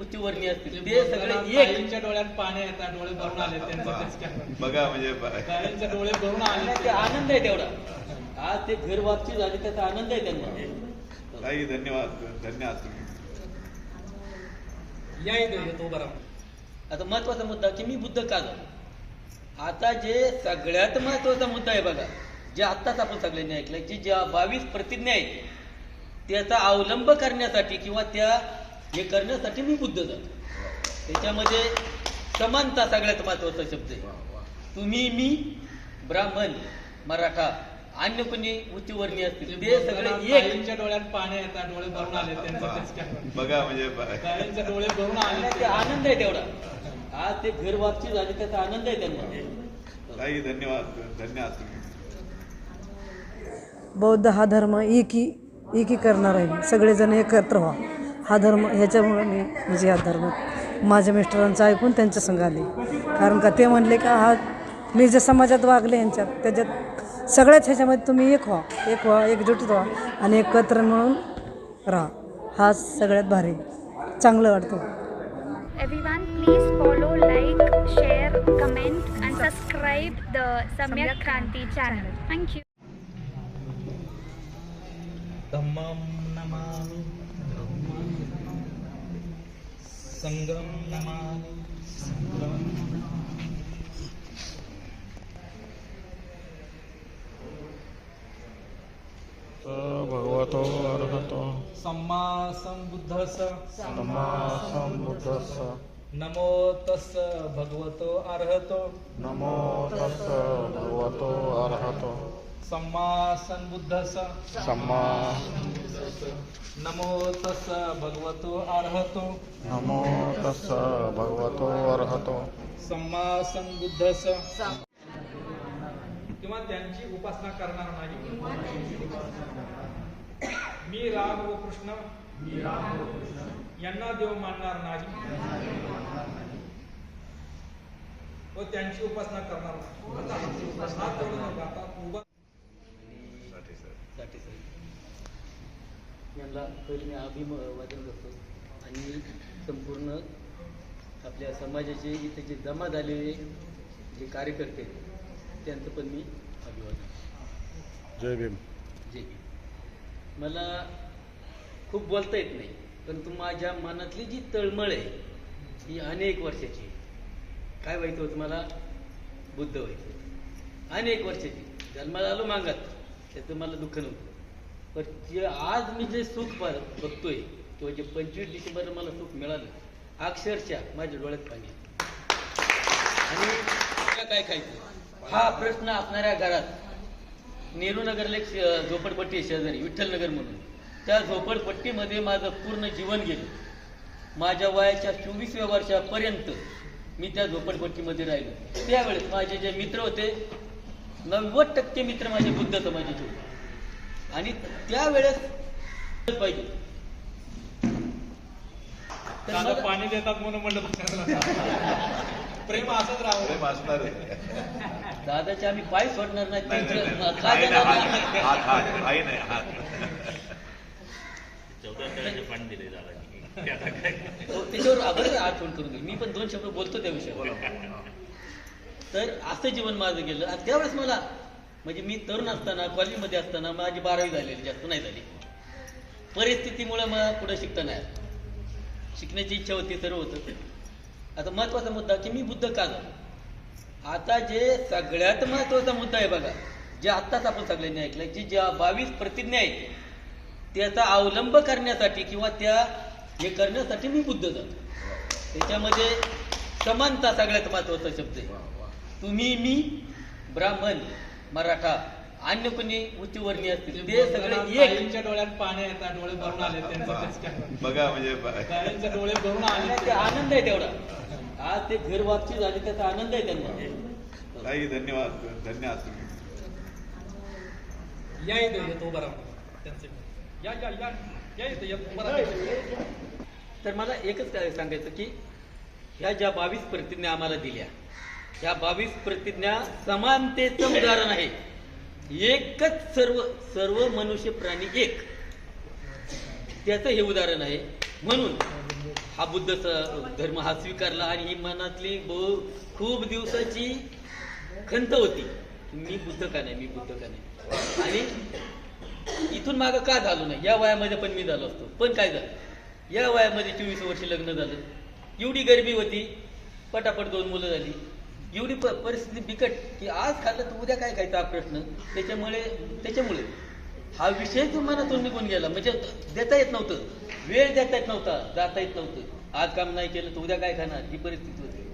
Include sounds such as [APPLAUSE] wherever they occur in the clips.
उच्चवर्णीय असतील. ते ते सगळे एक. डोळ्यात पाणी येतात डोळे भरून आले त्यांचं. बघा. म्हणजे डोळे भरून आले ते आनंद आहे तेवढा. आज ते घर वापसी झाली त्याचा आनंद आहे त्यांना. ताई धन्यवाद. धन्यवाद या येतो बरा आता महत्त्वाचा मुद्दा की मी बुद्ध का झालो? आता जे सगळ्यात महत्त्वाचा मुद्दा आहे बघा जे आत्ताच आपण सगळ्यांनी ऐकलं की ज्या बावीस प्रतिज्ञा आहेत त्याचा अवलंब करण्यासाठी किंवा त्या हे करण्यासाठी मी बुद्ध झालो त्याच्यामध्ये समानता सगळ्यात महत्त्वाचा शब्द आहे. तुम्ही मी ब्राह्मण मराठा अन्य कोणी उच्चवर्णीय असतील ते सगळे एक. डोळ्यात पाणी येतात डोळे भरून आले. बघा. म्हणजे डोळे भरून आले ते आनंद आहे तेवढा. आज ते घर वापसी झाली त्याचा आनंद आहे त्यांना. धन्यवाद. धन्यवाद. बौद्ध हा धर्म एकी एकी करणार आहे. सगळेजण एकत्र व्हा. हा धर्म ह्याच्यामुळं मी म्हणजे हा धर्म माझ्या मिस्टरांचं ऐकून त्यांच्या संग आले कारण का ते म्हणले का हा मी जे समाजात वागले यांच्यात त्याच्यात सगळ्याच ह्याच्यामध्ये तुम्ही एक व्हा एक व्हा एकजुटीत व्हा आणि एकत्र म्हणून राहा हा सगळ्यात भारी चांगलं वाटतं like, share, comment, and subscribe the Samyak Kranti channel. Thank you. धम्मं नमामि संगम नमामि। संगम भगवतो अर्हतो। सम्मा संबुद्धस सम्मा सम्बुद्धस्स नमो तस् भगवतो अर्हतो। नमो तस्स भगवतो अर्हतो। सम्मा संबुद्धस सम्मा। नमो तस् भगवतो अर्हतो। नमो भगवतो अर्हतो। सम्मा संबुद्धस किंवा त्यांची उपासना करणार नाही। मी राम व कृष्ण। यांना देव मानणार नाही। व त्यांची उपासना करणार नाही। यांना पहिले मी अभिवादन करतो. आणि संपूर्ण आपल्या समाजाचे इथे जे जमा झालेले जे कार्यकर्ते त्यांचं पण मी अभिवादन जय भीम. जे मला खूप बोलता येत नाही परंतु माझ्या मनातली जी तळमळ आहे ही अनेक वर्षाची. काय व्हायचं होतं मला बुद्ध व्हायचं. अनेक वर्षाची. जन्माला आलो मागत. त्याचं मला दुःख नव्हतं. पण जे आज मी जे सुख बघतोय किंवा जे पंचवीस डिसेंबर मला सुख मिळालं अक्षरशः माझ्या डोळ्यात पाणी आणि काय खायचं? हा प्रश्न असणाऱ्या घरात. नेहरू नगरला एक झोपडपट्टी आहे शेजारी विठ्ठलनगर म्हणून. त्या झोपडपट्टीमध्ये माझं पूर्ण जीवन गेलं. माझ्या वयाच्या चोवीसव्या वर्षापर्यंत मी त्या झोपडपट्टीमध्ये राहिलो. त्यावेळेस माझे जे मित्र होते नव्वद टक्के मित्र माझे बुद्ध समाजाचे होते. आणि त्यावेळेस पाहिजे. पाणी देतात म्हणून म्हणलं. प्रेम असंच राहू प्रेम असणार. दादाचे आम्ही पाय सोडणार नाही. हो, त्याच्यावर अगोदर आठवण करून दिली मी पण दोन शब्द बोलतो त्या विषयावर. तर असं जीवन माझं गेलं. आणि त्यावेळेस मला म्हणजे मी तरुण असताना कॉलेजमध्ये असताना माझी बारावी झालेली जास्त नाही झाली. परिस्थितीमुळे मला पुढे शिकता नाही आलं. शिकण्याची इच्छा होती सर्व होतं. आता महत्त्वाचा मुद्दा की मी बुद्ध का झालो? आता जे सगळ्यात महत्त्वाचा मुद्दा आहे बघा जे आत्ताच आपण सगळ्यांनी ऐकलं की ज्या बावीस प्रतिज्ञा आहेत त्याचा अवलंब करण्यासाठी किंवा त्या हे करण्यासाठी मी बुद्ध झालो. त्याच्यामध्ये समानता सगळ्यात महत्त्वाचा शब्द आहे. तुम्ही मी ब्राह्मण मराठा अन्य कोणी उच्चवर्णीय असतील ते सगळे एक. डोळ्यात पाणी येतात डोळे भरून आले. [LAUGHS] बघा म्हणजे ताईंचे डोळे भरून आले आनंद आहे तेवढा. आज ते घर वापसी झाली त्याचा आनंद आहे त्यांना. ताई धन्यवाद धन्यवाद तुम्ही. या इथे येतो बरा. त्यांचे. या या या. या इथे येतो बरा. तर मला एकच काय सांगायचं की ह्या ज्या बावीस प्रतिज्ञा आम्हाला दिल्या ह्या बावीस प्रतिज्ञा समानतेचं उदाहरण आहे. एकच सर्व सर्व मनुष्य प्राणी एक. त्याचं हे उदाहरण आहे. म्हणून हा बुद्ध धर्म हा स्वीकारला आणि ही मनातली बहु खूप दिवसाची खंत होती. मी बुद्ध का नाही? मी बुद्ध का नाही? आणि इथून मागं का झालो नाही? या वयामध्ये पण मी झालो असतो. पण काय झालं? या वयामध्ये चोवीस वर्ष लग्न झालं. एवढी गरिबी होती. पटापट दोन मुलं झाली. एवढी प परिस्थिती बिकट की आज खाल्लं तर उद्या काय खायचा हा प्रश्न? त्याच्यामुळे त्याच्यामुळे. हा विषय मनातून निघून गेला. म्हणजे देता येत नव्हतं. वेळ देता येत नव्हता. जाता येत नव्हतं. आज काम नाही केलं तर उद्या काय खाणार? ही परिस्थिती होती.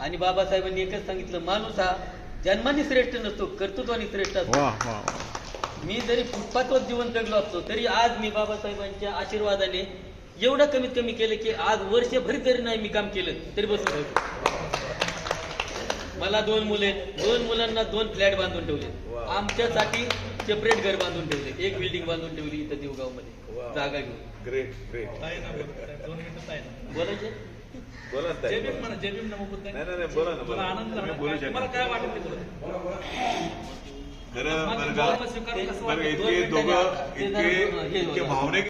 आणि बाबासाहेबांनी एकच सांगितलं माणूस हा जन्माने श्रेष्ठ नसतो कर्तृत्वाने श्रेष्ठ असतो. मी जरी फुटपाथवर जीवन जगलो असतो तरी आज मी बाबासाहेबांच्या आशीर्वादाने एवढं कमीत कमी केलं की आज वर्षभर जरी नाही मी काम केलं तरी बसून मला दोन मुले आहेत. दोन मुलांना दोन फ्लॅट बांधून ठेवले. आमच्यासाठी सेपरेट घर बांधून ठेवले एक बिल्डिंग बांधून ठेवली इथं देवगावमध्ये वा. जागा घेऊन ग्रेट ग्रेट दोन बोलायचे बोला जेबीम. म्हणा जेबीम. नाही नाही नाही, बोला ना मला बोला आनंद काय- तुम्हाला शकता काय वाटेल ते बोला. खरं माझं बरं का धर्म स्वीकारून कसं बरं का, वाटेल? दोन इतके दोघं इतके. भावनिक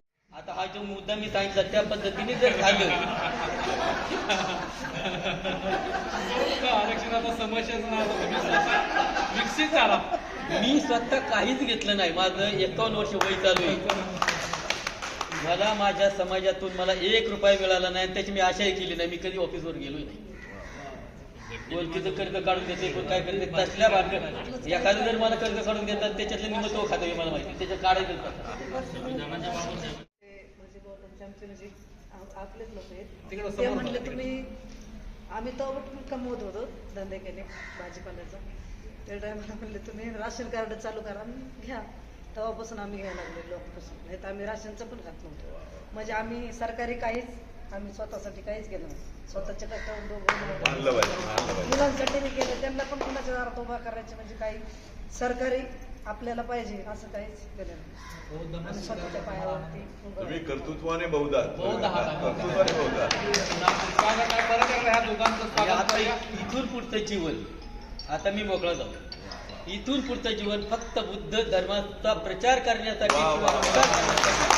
जो मुद्दा मी सांगितला त्या पद्धतीने जर झालं. [LAUGHS] आरक्षणाचा समस्याच नाही विकसित झाला. मी स्वतः काहीच घेतलं नाही. माझं एकावन्न वर्ष वय चालू आहे. मला माझ्या समाजातून मला एक रुपया मिळाला नाही आणि त्याची मी आशाही केली नाही. मी कधी ऑफिसवर गेलोय नाही. ओळखीचं कर्ज काढून देते कोण काय करते तसल्या भानगड एखादं जर मला कर्ज काढून देतात त्याच्यातलं निम तो खातो मला माहिती त्याच्यात काढायचं आमचे म्हणजे आपलेच लोक आहेत. तिकडं ते बघा, तुम्ही आम्ही तेव्हा पण कमवत होतो? धंदे केले भाजीपाल्याचा. त्या टायमाला म्हणले तुम्ही राशन कार्ड चालू करा आणि घ्या. तेव्हापासून आम्ही घ्यायला लागलो लोकपासून. नाही तर आम्ही राशनचं पण खात नव्हतो. म्हणजे आम्ही सरकारी काहीच आम्ही स्वतःसाठी काहीच केलं नाही. स्वतःच्या पाहिजे मुलांसाठी मी केलं त्यांना पण कुणाच्या दारात उभा करायचे म्हणजे काही सरकारी आपल्याला पाहिजे असं काहीच केलं नाही आम्ही स्वतःच्या पायावरती उभं तुम्ही राहिलो. कर्तृत्वाने बहुदा बहुधा आहात. कर्तृत्वाने बहुदा स्वागत आहे परत एकदा ह्या दोघांचं आणि स्वागत आता करूया. इथून पुढचं जीवन आता मी मोकळा जाऊ इथून पुढचं जीवन फक्त बुद्ध धर्माचा प्रचार करण्यासाठी वा, किंवा वा, वा. प्रसार करण्यासाठी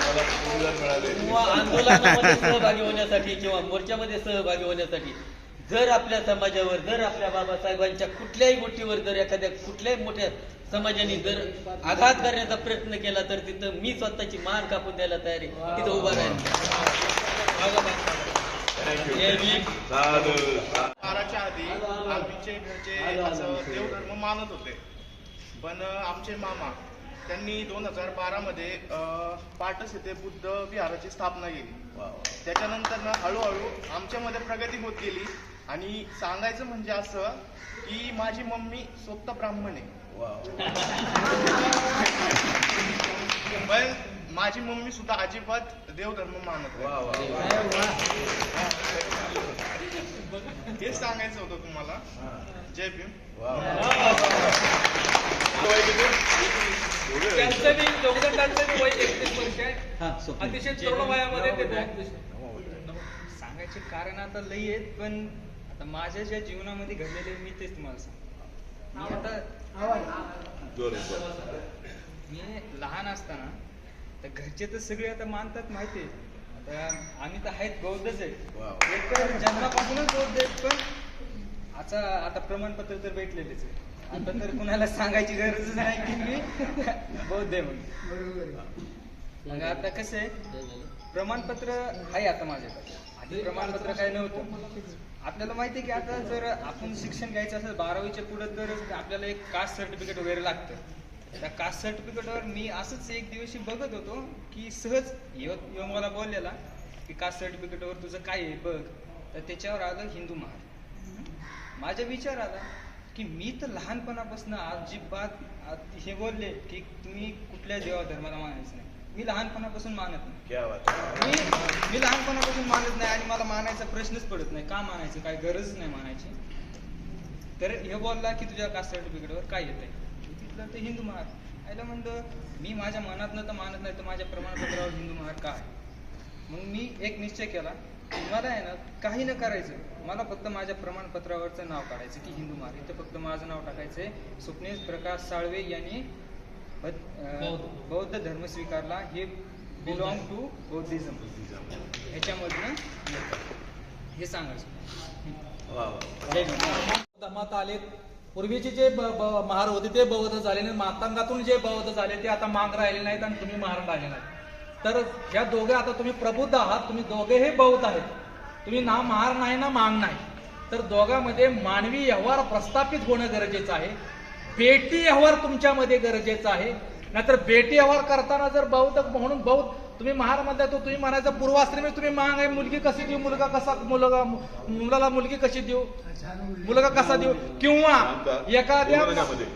मला पुरस्कार मिळाले किंवा आंदोलनामध्ये सहभागी होण्यासाठी किंवा मोर्चामध्ये सहभागी होण्यासाठी जर आपल्या समाजावर जर आपल्या बाबासाहेबांच्या कुठल्याही गोष्टीवर जर एखाद्या कुठल्याही मोठ्या समाजाने जर आघात करण्याचा प्रयत्न केला तर तिथं मी स्वतःची मान कापून द्यायला तयार आहे. तिथं उभा राहील देवधर्म मानत होते. पण आमचे मामा त्यांनी दोन हजार बारामध्ये पाटस येथे बुद्ध विहाराची स्थापना केली. त्याच्यानंतर ना हळूहळू आमच्यामध्ये प्रगती होत गेली. आणि सांगायचं म्हणजे असं की माझी मम्मी स्वतः ब्राह्मण आहे. पण माझी मम्मी सुद्धा अजिबात देवधर्म मानत नाही. वा वा. हेच सांगायचं होतं तुम्हाला. जय भीम. हा. अतिशय तरुण वयामध्ये ते सांगायचे कारण आता लई आहेत पण आता माझ्या ज्या जीवनामध्ये घडलेले मी तेच तुम्हाला सांगतो. मी आता. मी लहान असताना तर घरचे तर सगळे आता मानतात माहिती आहे. आता आम्ही तर आहेत बौद्धच आहेत वा एक तर जन्मापासूनच बौद्ध आहेत पण आता आता प्रमाणपत्र तर भेटलेलेच आहे. आता तर कुणाला सांगायची गरज नाही की मी बौद्ध आहे म्हणून. मग आता कसं आहे? प्रमाणपत्र आहे आता माझ्याकडे. प्रमाणपत्र काही नव्हतं. आपल्याला माहिती आहे की आता जर आपण शिक्षण घ्यायचं असेल बारावीच्या पुढे तर आपल्याला एक कास्ट सर्टिफिकेट वगैरे लागतं. त्या कास्ट सर्टिफिकेटवर मी असंच एक दिवशी बघत होतो की सहज यो मला बोललेला की कास्ट सर्टिफिकेटवर तुझं काय आहे बघ. तर त्याच्यावर आलं हिंदू महाल माझा विचार आला की मी तर लहानपणापासून अजिबात हे बोलले की तुम्ही कुठल्या देवा धर्माला मानायचं नाही. मी लहानपणापासून मानत नाही. क्या बात मी मी लहानपणापासून मानत नाही आणि मला मानायचा प्रश्नच पडत नाही. का मानायचं? काय गरजच नाही मानायची. तर हे बोलला की तुझ्या कास्ट सर्टिफिकेटवर काय येत आहे तिथलं ते हिंदू महार आयला म्हणलं मी माझ्या मनातनं तर मानत नाही तर माझ्या प्रमाणपत्रावर हिंदू महार का आहे? मग मी एक निश्चय केला मला आहे ना काही न करायचं. मला फक्त माझ्या प्रमाणपत्रावरचं नाव काढायचं की हिंदू महार इथं फक्त माझं नाव टाकायचंय. स्वप्नेश प्रकाश साळवे यांनी बौद्ध. धर्म स्वीकारला हे बिलॉंग टू बौद्धिझम ह्याच्यामधनं. हे सांगायचं. धर्मात आलेत पूर्वीचे जे महार होते ते बौद्ध झाले आणि मातांगातून जे बौद्ध झाले ते आता मांग राहिले नाहीत आणि तुम्ही महार राहिले नाहीत. तर ह्या दोघे आता तुम्ही प्रबुद्ध आहात. तुम्ही दोघेही बौद्ध आहेत. तुम्ही ना महार नाही ना मांग नाही. तर दोघांमध्ये मानवी व्यवहार प्रस्थापित होणं गरजेचं आहे. बेटी व्यवहार तुमच्यामध्ये गरजेचा आहे. नाहीतर बेटी व्यवहार करताना जर बौद्ध म्हणून बौद्ध तुम्ही महार म्हणता तो तुम्ही म्हणायचं पूर्वाश्रमी तुम्ही मांग आहे मुलगी कशी देऊ? मुलगा कसा मुलगा मुलाला मुलगी कशी देऊ? मुलगा कसा देऊ? किंवा एखाद्या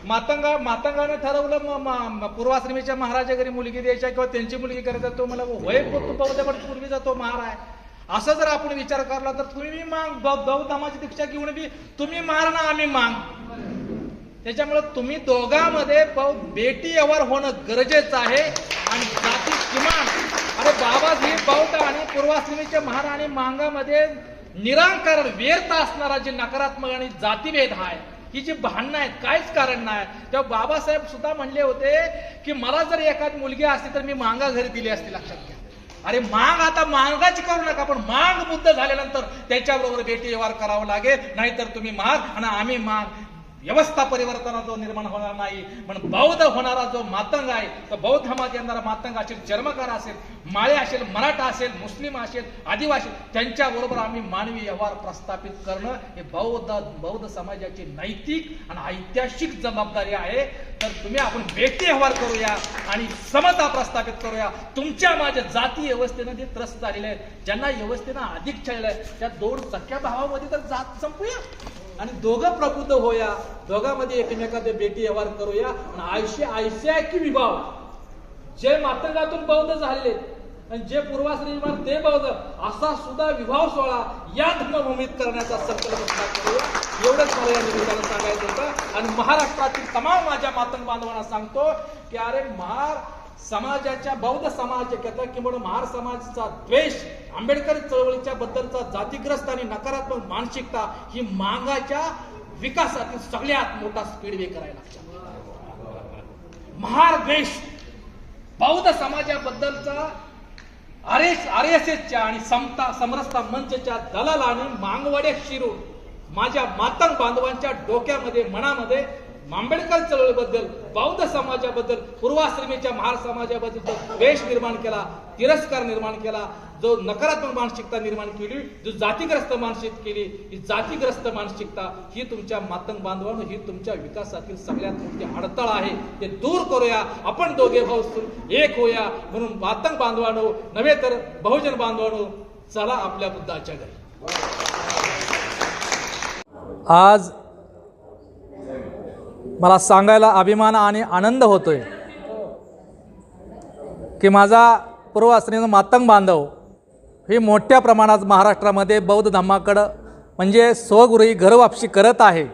मातंगा मातंगाने ठरवलं पूर्वाश्रमीच्या महाराजा घरी मुलगी द्यायच्या किंवा त्यांची मुलगी करायचा तो मला वय तू बौद्ध पण पूर्वीचा तो महार आहे. असं जर आपण विचार करला तर तुम्ही मांग बौ- बौद्ध दीक्षा घेऊन बी तुम्ही मार ना आम्ही मांग. त्याच्यामुळे तुम्ही दोघांमध्ये बेटी व्यवहार होणं गरजेचं आहे. आणि जाती किमान अरे बाबाजी बौद्ध आणि पूर्वाश्रमीच्या महाराणी आणि मांगामध्ये निरांकारण व्यर्थ असणारा जी नकारात्मक आणि जातीभेद आहे ही जी भांडणं आहेत काहीच कारण नाही. तेव्हा बाबासाहेब सुद्धा म्हणले होते की मला जर एखादी मुलगी असती तर मी मांगा घरी दिली असती लक्षात घ्या. अरे मांग आता मांगाची करू नका पण मांग बुद्ध झाल्यानंतर त्याच्याबरोबर बेटी व्यवहार करावा लागेल. नाहीतर तुम्ही मार आणि आम्ही माग व्यवस्था परिवर्तन जो निर्माण होणार नाही पण बौद्ध होणारा जो मातंग आहे तर बौद्ध धर्मात येणारा मातंग असेल चर्मकार असेल माळे असेल मराठा असेल मुस्लिम असेल आदिवासी त्यांच्याबरोबर आम्ही मानवी व्यवहार प्रस्थापित करणं हे बौद्ध बौद्ध समाजाची नैतिक आणि ऐतिहासिक जबाबदारी आहे. तर तुम्ही आपण बेटी व्यवहार करूया आणि समता प्रस्थापित करूया. तुमच्या माझ्या जाती व्यवस्थेनं जे त्रस्त झालेले आहेत. ज्यांना व्यवस्थेनं अधिक छळलं आहे त्या दोन सख्या भावामध्ये तर जात संपूया. आणि दोघं प्रबुद्ध होया. दोघांमध्ये एकमेकाचे बेटी व्यवहार करूया. आणि आयशी आयशिया की विभाव जे मातंगातून बौद्ध झाले आणि जे पूर्वाश्रमी विभाग ते बौद्ध असा सुद्धा विवाह सोहळा या धर्मभूमीत करण्याचा संकल्प करूया. एवढंच मला या निमित्तानं सांगायचं होतं. आणि महाराष्ट्रातील तमाम माझ्या मातंग बांधवांना सांगतो की अरे महार समाजाच्या बौद्ध समाजाच्या किंवा महार समाजाचा द्वेष आंबेडकर चळवळीच्या बद्दलचा जातीग्रस्त आणि नकारात्मक मानसिकता ही मांगाच्या विकासातील सगळ्यात मोठा स्पीड वे करायला लागला. महार द्वेष बौद्ध समाजाबद्दलचा आर एस आर एस एसच्या आणि समता समरसता मंचच्या दलाल आणि मांगवाड्या शिरून माझ्या मातंग बांधवांच्या डोक्यामध्ये मनामध्ये आंबेडकर चळवळीबद्दल बौद्ध समाजाबद्दल पूर्वाश्रमीच्या महार समाजाबद्दल जो द्वेष निर्माण केला तिरस्कार निर्माण केला जो नकारात्मक मानसिकता निर्माण केली जो जातीग्रस्त मानसिक केली ही जातीग्रस्त मानसिकता ही तुमच्या मातंग बांधवांनो ही तुमच्या विकासातील सगळ्यात मोठी अडथळा आहे. ते दूर करूया आपण दोघे भाऊ एक होऊया. म्हणून मातंग बांधवानो नव्हे तर बहुजन बांधवानो चला आपल्या बुद्धाच्या घरी. आज मला सांगायला अभिमान आणि आनंद होतोय की माझा पूर्वाश्रमी मातंग बांधव हे मोठ्या प्रमाणात महाराष्ट्रामध्ये बौद्ध धर्माकडं म्हणजे स्वगृही घरवापशी करत आहे.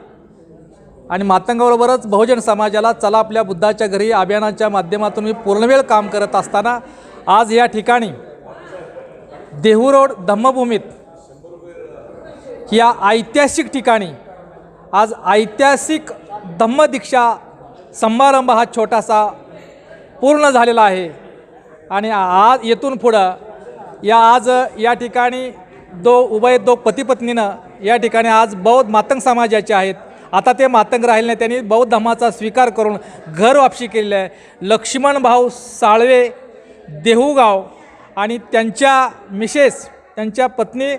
आणि मातंगाबरोबरच बहुजन समाजाला चला आपल्या बुद्धाच्या घरी अभियानाच्या माध्यमातून मी पूर्णवेळ काम करत असताना आज या ठिकाणी देहू रोड धम्मभूमीत या ऐतिहासिक ठिकाणी आज ऐतिहासिक धम्मदीक्षा समारंभ हा छोटासा पूर्ण झालेला आहे. आणि आज येथून पुढं या आज या ठिकाणी दो उभय दो पतीपत्नीनं या ठिकाणी आज बौद्ध मातंग समाजाचे आहेत. आता ते मातंग राहिले नाही त्यांनी बौद्ध धर्माचा स्वीकार करून घर वापशी केलेलं आहे. लक्ष्मण भाऊ साळवे देहूगाव आणि त्यांच्या मिसेस त्यांच्या पत्नी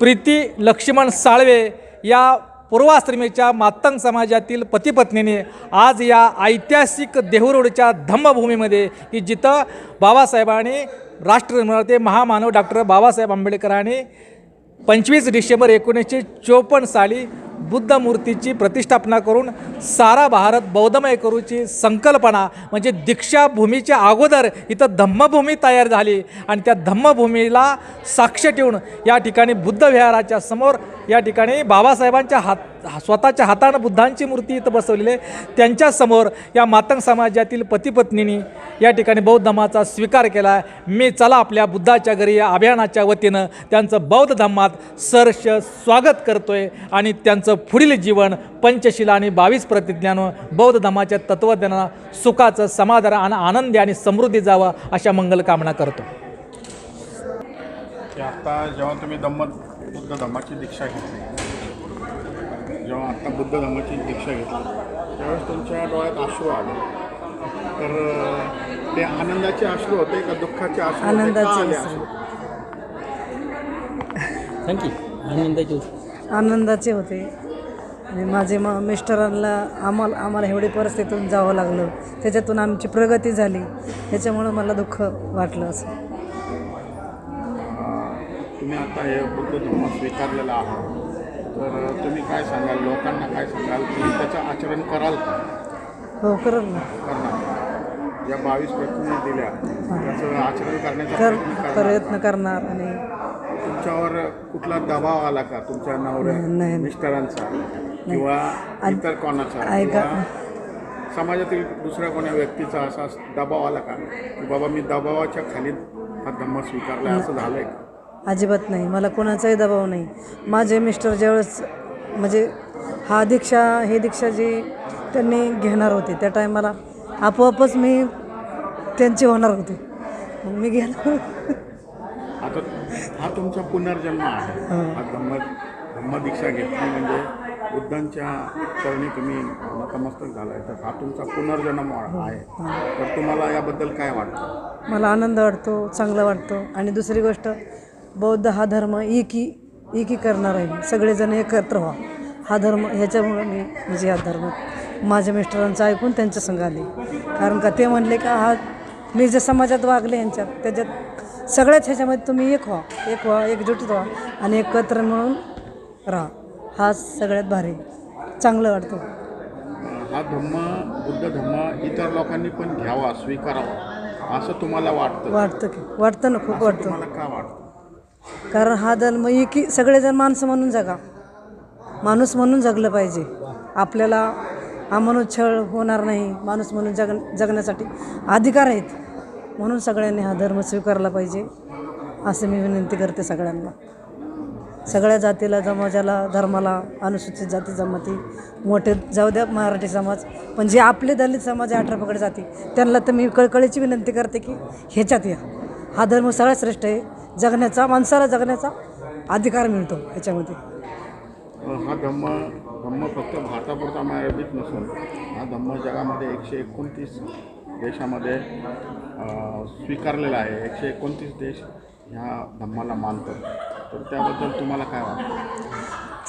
प्रीती लक्ष्मण साळवे या पूर्वाश्रमीच्या मातंग समाजातील पतीपत्नीने आज या ऐतिहासिक देहूरोडच्या धम्मभूमीमध्ये की जिथं बाबासाहेबांनी राष्ट्रनिर्माते महामानव डॉक्टर बाबासाहेब आंबेडकरांनी पंचवीस डिसेंबर एकोणीसशे चोपन्न साली बुद्ध मूर्तीची प्रतिष्ठापना करून सारा भारत बौद्धमय करूची संकल्पना म्हणजे दीक्षाभूमीच्या अगोदर इथं धम्मभूमी तयार झाली. आणि त्या धम्मभूमीला साक्ष ठेवून या ठिकाणी बुद्ध विहाराच्या समोर या ठिकाणी बाबासाहेबांच्या हात स्वतःच्या हातानं बुद्धांची मूर्ती इथं बसवलेली आहे. त्यांच्यासमोर या मातंग समाजातील पतीपत्नींनी या ठिकाणी बौद्ध धर्माचा स्वीकार केला आहे. मी चला आपल्या बुद्धाच्या घरी या अभियानाच्या वतीनं त्यांचं बौद्ध धर्मात सरस स्वागत करतोय आणि त्यांचं पुढील जीवन पंचशिला आणि बावीस प्रतिज्ञानं बौद्ध धर्माच्या तत्त्वज्ञानानं सुखाचं समाधान आणि आनंदी आणि समृद्धी जावं अशा मंगल कामना करतो. आता जेव्हा तुम्ही धम्म बुद्ध धम्माची दीक्षा घेतली जेव्हा आता बुद्ध धम्माची दीक्षा घेतली त्यावेळेस तुमच्या डोळ्यात अश्रू आले. तर ते आनंदाचे अश्रू होते का दुःखाचे? का आनंदाचे. थँक्यू आनंदाची आनंदाचे होते. आणि माझे म मिस्टरांना आम्हाला आम्हाला एवढी परिस्थितीतून जावं लागलं. त्याच्यातून आमची प्रगती झाली. त्याच्यामुळं मला दुःख वाटलं असं. तुम्ही आता हे बुद्ध धर्म स्वीकारलेला आहात. तर तुम्ही काय सांगाल? लोकांना काय सांगाल? तुम्ही त्याचं आचरण कराल का? हो करल ना. करणार. या बावीस प्रतिज्ञा दिल्या. त्याचं आचरण करण्याचा कर प्रयत्न करणार आणि तुमच्यावर कुठला दबाव आला का? तुमच्या नवऱ्या. मिस्टरांचा? किंवा इतर कोणाचा? ऐका. किंवा समाजातील दुसऱ्या कोण्या व्यक्तीचा असा दबाव आला का? की बाबा मी दबावाच्या खाली हा धम्म स्वीकारला असं झालंय का? अजिबात नाही. मला कोणाचाही दबाव नाही. माझे मिस्टर ज्यावेळेस म्हणजे हा दीक्षा हे दीक्षा जी त्यांनी घेणार होते त्या टायमाला आपोआपच मी त्यांचे होणार होते. मग मी गेलो आता हा तुमचा पुनर्जन्म आहे. हा. धम्म धम्मदीक्षा घेतली म्हणजे बुद्धांच्या चरणी तुम्ही नतमस्तक झालाय. तर हा तुमचा पुनर्जन्म आहे. तर तुम्हाला याबद्दल काय वाटतं? मला आनंद वाटतो चांगलं वाटतो. आणि दुसरी गोष्ट बौद्ध हा धर्म एकी एकी करणार आहे. सगळेजण एकत्र व्हा. हा धर्म ह्याच्यामुळं मी म्हणजे ह्या धर्मात माझ्या मिस्टरांचं ऐकून त्यांच्या संग आले. कारण का ते म्हणले का हा मी जे समाजात वागले यांच्यात त्याच्यात सगळ्याच ह्याच्यामध्ये तुम्ही एक व्हा एक व्हा एकजुटीत व्हा आणि एकत्र म्हणून राहा. हा सगळ्यात भारी चांगलं वाटतं. हा धम्म बुद्ध धम्म इतर लोकांनी पण घ्यावा स्वीकारावा असं तुम्हाला वाटतं? वाटतं की वाटतं ना खूप वाटतं. तुम्हाला का वाटतं? कारण हा धर्म एकी सगळेजण माणसं म्हणून जगा. माणूस म्हणून जगलं पाहिजे. आपल्याला अमनुच्छळ होणार नाही माणूस म्हणून जग जगण्यासाठी अधिकार आहेत. म्हणून सगळ्यांनी हा धर्म स्वीकारला पाहिजे असं मी विनंती करते सगळ्यांना. सगळ्या जातीला समाजाला धर्माला अनुसूचित जाती जमाती मोठे जाऊ द्या मराठी समाज पण जे आपले दलित समाज आहे अठरा पकड जाती त्यांना तर मी कळकळीची विनंती करते की ह्याच्यात या. हा धर्म सगळ्यात श्रेष्ठ आहे. जगण्याचा माणसाला जगण्याचा अधिकार मिळतो ह्याच्यामध्ये. हा धम्म धम्म फक्त भारतापुरता मर्यादित नसून हा धम्म जगामध्ये एकशे एकोणतीस देशामध्ये स्वीकारलेला आहे. एकशे एकोणतीस देश ह्या धम्माला मानतात तर त्याबद्दल तुम्हाला काय वाटतं?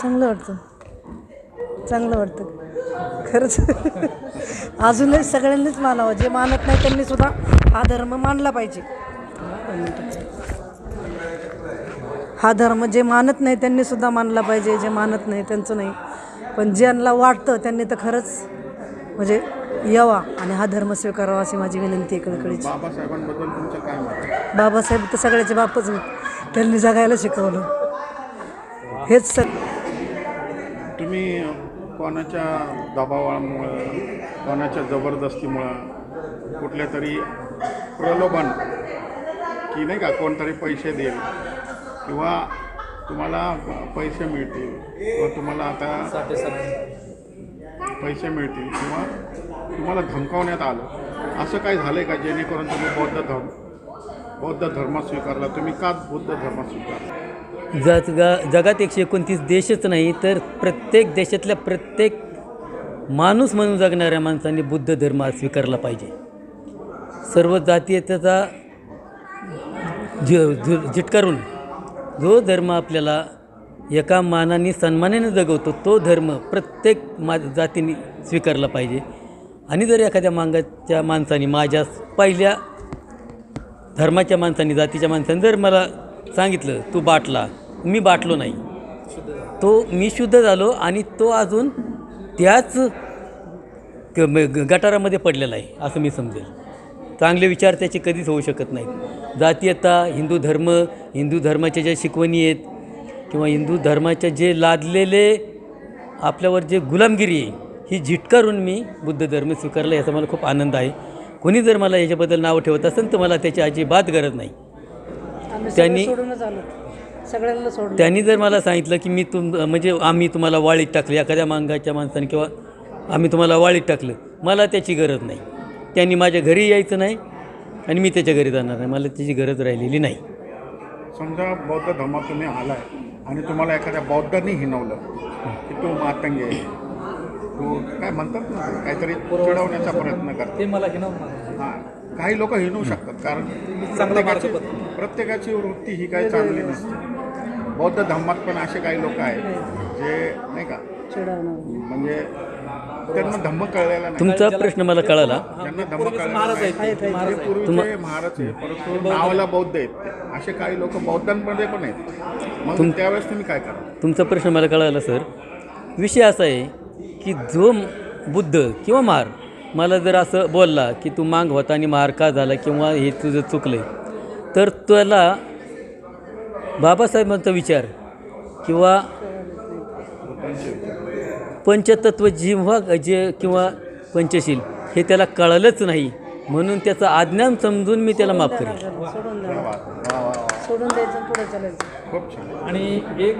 चांगलं वाटतं. चांगलं वाटतं. खरंच. अजूनही सगळ्यांनीच मानावं. जे मानत नाही त्यांनी सुद्धा हा धर्म मानला पाहिजे. हा धर्म जे मानत नाही त्यांनी सुद्धा मानला पाहिजे. जे मानत नाही त्यांचं नाही. पण ज्यांना वाटतं त्यांनी तर खरंच म्हणजे यावा आणि हा धर्म स्वीकारावा अशी माझी विनंती आहे कळकळीची. बाबासाहेबांबद्दल तुमचं काय मत बाबासाहेब तर सगळ्याचे बापच आहेत. त्यांनी जगायला शिकवलं. हेच सग तुम्ही कोणाच्या दबावामुळं कोणाच्या जबरदस्तीमुळं कुठल्या तरी प्रलोभन की नाही का कोणतरी पैसे देईल किंवा तुम्हाला पैसे मिळतील किंवा तुम्हाला आता पैसे मिळतील किंवा तुम्हाला धमकावण्यात आलं असं काय झालं आहे का? जेणेकरून तुम्ही बौद्ध धर्म बौद्ध धर्म स्वीकारला. तुम्ही का बौद्ध धर्म स्वीकारला? जगा जगात एकशे एकोणतीस देशच नाही तर प्रत्येक देशातल्या प्रत्येक माणूस म्हणून जगणाऱ्या माणसांनी बुद्ध धर्म स्वीकारला पाहिजे. सर्व जातीयतेचा झि झिटकारून जो धर्म आपल्याला एका मानाने सन्मानाने जगवतो तो धर्म प्रत्येक मा जातीने स्वीकारला पाहिजे. आणि जर एखाद्या मांगाच्या माणसाने माझ्या पहिल्या धर्माच्या माणसाने जातीच्या माणसाने जर मला सांगितलं तू बाटला. मी बाटलो नाही. तो मी शुद्ध झालो आणि तो अजून त्याच ग- गटारामध्ये पडलेला आहे असं मी समजेल. चांगले विचार त्याचे कधीच होऊ शकत नाहीत. जातीयता हिंदू धर्म हिंदू धर्माच्या ज्या शिकवणी आहेत किंवा हिंदू धर्माच्या जे लादलेले आपल्यावर जे गुलामगिरी आहे ही झिटकारून मी बुद्ध धर्म स्वीकारला याचा मला खूप आनंद आहे. कोणी जर मला याच्याबद्दल नाव ठेवत असेल तर मला त्याची अजिबात गरज नाही. त्यांनी- आलो. सगळ्यांना त्यांनी जर मला सांगितलं की मी तुम म्हणजे आम्ही तुम्हाला वाळीत टाकलं एखाद्या मांगाच्या माणसाने किंवा आम्ही तुम्हाला वाळीत टाकलं मला त्याची गरज नाही. त्यांनी माझ्या घरी यायचं नाही आणि मी त्याच्या घरी जाणार नाही. मला त्याची गरज राहिलेली नाही. समजा बौद्ध धर्मात तुम्ही आलाय. आणि तुम्हाला एखाद्या बौद्धांनी हिनवलं की तू मातंगी आहे. तू काय म्हणतात ना ते, काहीतरी चिडवण्याचा प्रयत्न करतात. ते मला हिनवणार हां काही लोक हिनवू शकतात कारण प्रत्येकाची. प्रत्येकाची वृत्ती ही काही चांगली नसते. बौद्ध धर्मात पण असे काही लोक आहेत जे नाही का म्हणजे त्यांना धम्म कळलेला नाही. तुमचा प्रश्न मला कळाला. धम्म कळलेला महाराज आहेत. नाही ते, ते महाराज ते आहेत. पूर्वीचे महाराज आहे परंतु नावाला बौद्ध आहेत. असे काही लोक बौद्धांमध्ये पण आहेत. मग त्यावेळेस तुम्ही काय करा? तुमचा प्रश्न मला कळाला सर. विषय असा आहे की जो बुद्ध किंवा मार मला जर असं बोलला की तू मांग होता आणि मार का झाला किंवा हे तुझं चुकलं तर त्याला बाबासाहेबांचा विचार किंवा पंचतत्व जेव्हा जे किंवा पंचशील हे त्याला कळलंच नाही. म्हणून त्याचं आज्ञान समजून मी त्याला माफ करेन. सोडून द्यायचं पुढे चालायचं. खूप छान. आणि एक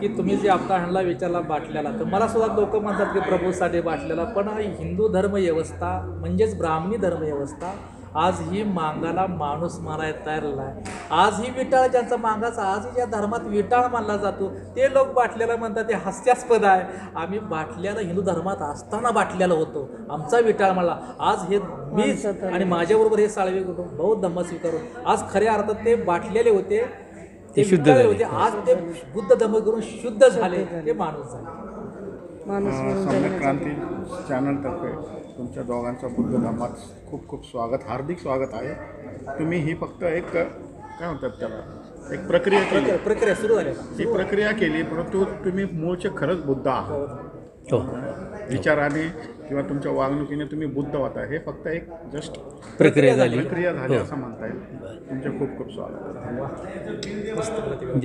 की तुम्ही जे आता ह्यांना विचारला बाटल्याला तर मला सुद्धा लोक म्हणतात की प्रभूसाठी बाटल्याला पण हिंदू धर्म व्यवस्था म्हणजेच ब्राह्मणी धर्म व्यवस्था आज ही मांगाला माणूस मारायला तयार आहे आज ही विटाळ ज्यांचा मागाचा आज ज्या धर्मात विटाळ मानला जातो ते लोक बाटल्याला म्हणतात ते हास्यास्पद आहे. आम्ही बाटल्याला हिंदू धर्मात असताना बाटल्याला होतो. आमचा विटाळ मानला आज हे मीच आणि माझ्याबरोबर हे साळवे कुटुंब बौद्ध धम्म स्वीकारून आज खऱ्या अर्थात ते बाटलेले होते ते शुद्ध. होते. आज ते बुद्ध धम्म करून शुद्ध झाले. ते माणूस झाले. सम्यक क्रांती चॅनलतर्फे तुमच्या दोघांचं बुद्ध धर्मात खूप खूप स्वागत हार्दिक स्वागत आहे. तुम्ही ही फक्त एक काय म्हणतात त्याला? एक प्रक्रिया केली. प्रक्रिया- प्रक्रिया सुरू झाली. ही प्रक्रिया केली परंतु तुम्ही मूळचे खरंच बुद्ध आहात. हो. विचाराने किंवा तुमच्या वागणुकीने तुम्ही बुद्ध होता हे फक्त एक जस्ट प्रक्रिया झाली. प्रक्रिया झाली हो. असं म्हणता येईल. तुमचे खूप खूप स्वागत.